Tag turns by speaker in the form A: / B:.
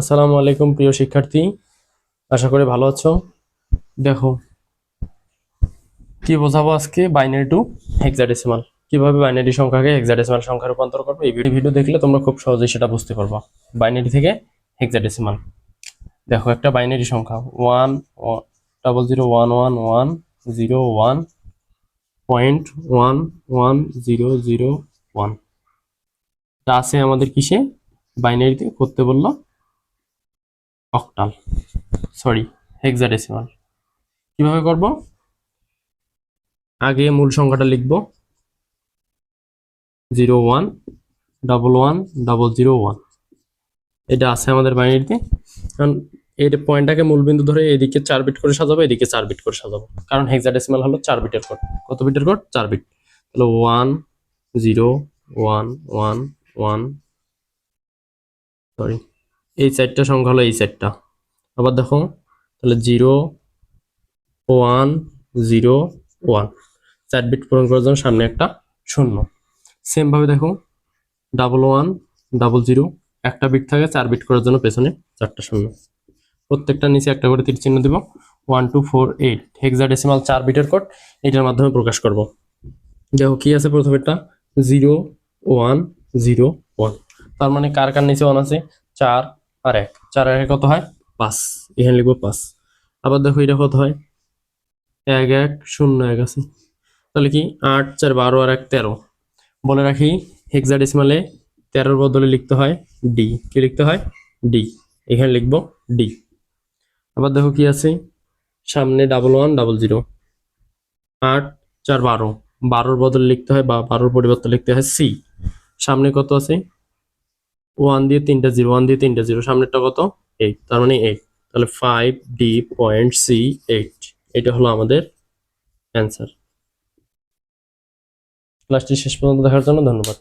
A: আসসালামু আলাইকুম, প্রিয় শিক্ষার্থী। আশা করি ভালো আছো। দেখো, কি বোঝাবো আজকে? বাইনারি টু হেক্সাডেসিমাল কীভাবে বাইনারি সংখ্যাকে হেক্সাডেসিমাল সংখ্যা রূপান্তর করবে? এই ভিডিও দেখলে তোমরা খুব সহজেই সেটা বুঝতে পারবা। বাইনারি থেকে হেক্সাডেসিমাল দেখো, একটা বাইনারি সংখ্যা। One double zero one one one zero one point one one zero zero one আছে আমাদের কিসে? বাইনারিতে করতে বলল অক্টাল সরি হেক্সাডেসিমাল কীভাবে করব? আগে মূল সংখ্যাটা লিখব। Zero one double one double zero one এটা আছে আমাদের বাইনারিতে কারণ এই পয়েন্টটাকে মূলবিন্দু ধরে এদিকে চার বিট করে সাজাবো, এদিকে চার বিট করে সাজাবো। কারণ হেক্সাডেসিমাল হলো চার বিটের কোড কত বিটের কোড চার বিট তাহলে one zero one one one sorry এই চারটা সংখ্যা হলো এই চারটা। আবার দেখো, তাহলে জিরো ওয়ান জিরো ওয়ান চার বিট পূরণ করার জন্য সামনে একটা শূন্য। সেম ভাবে দেখো ডাবল ওয়ান ডাবল জিরো একটা বিট থাকে, চার বিট করার জন্য পেছনে চারটা শূন্য। প্রত্যেকটা নিচে একটা করে তীর চিহ্ন দিব। One two four eight hexadecimal চার বিটের কোড এটার মাধ্যমে প্রকাশ করব। দেখো কি আছে প্রথমেরটা জিরো ওয়ান জিরো ওয়ান তার মানে কার কার নিচে ওয়ান আছে? চার আর এক। চার এক কত হয়? পাঁচ। এখানে লিখব পাঁচ। আবার দেখো এটা কত হয়? এক এক, শূন্য এক আছে। তাহলে কি? আট, চার, বারো আর এক, তেরো। বলে রাখি হেক্সাডেসিমালে তেরোর বদলে লিখতে হয় ডি কি লিখতে হয়? ডি এখানে লিখব ডি আবার দেখো কি আছে? সামনে ডাবল ওয়ান ডাবল জিরো আট, চার, বারো। বারোর বদলে লিখতে হয় বা বারোর পরিবর্তে লিখতে হয় সি সামনে কত আছে? ওয়ান দিয়ে তিনটা জিরো ওয়ান দিয়ে তিনটা জিরো সামনেরটা কত? এইট তার মানে এইট তাহলে five D point C eight এটা হলো আমাদের অ্যান্সার ক্লাসটি শেষ পর্যন্ত দেখার জন্য ধন্যবাদ।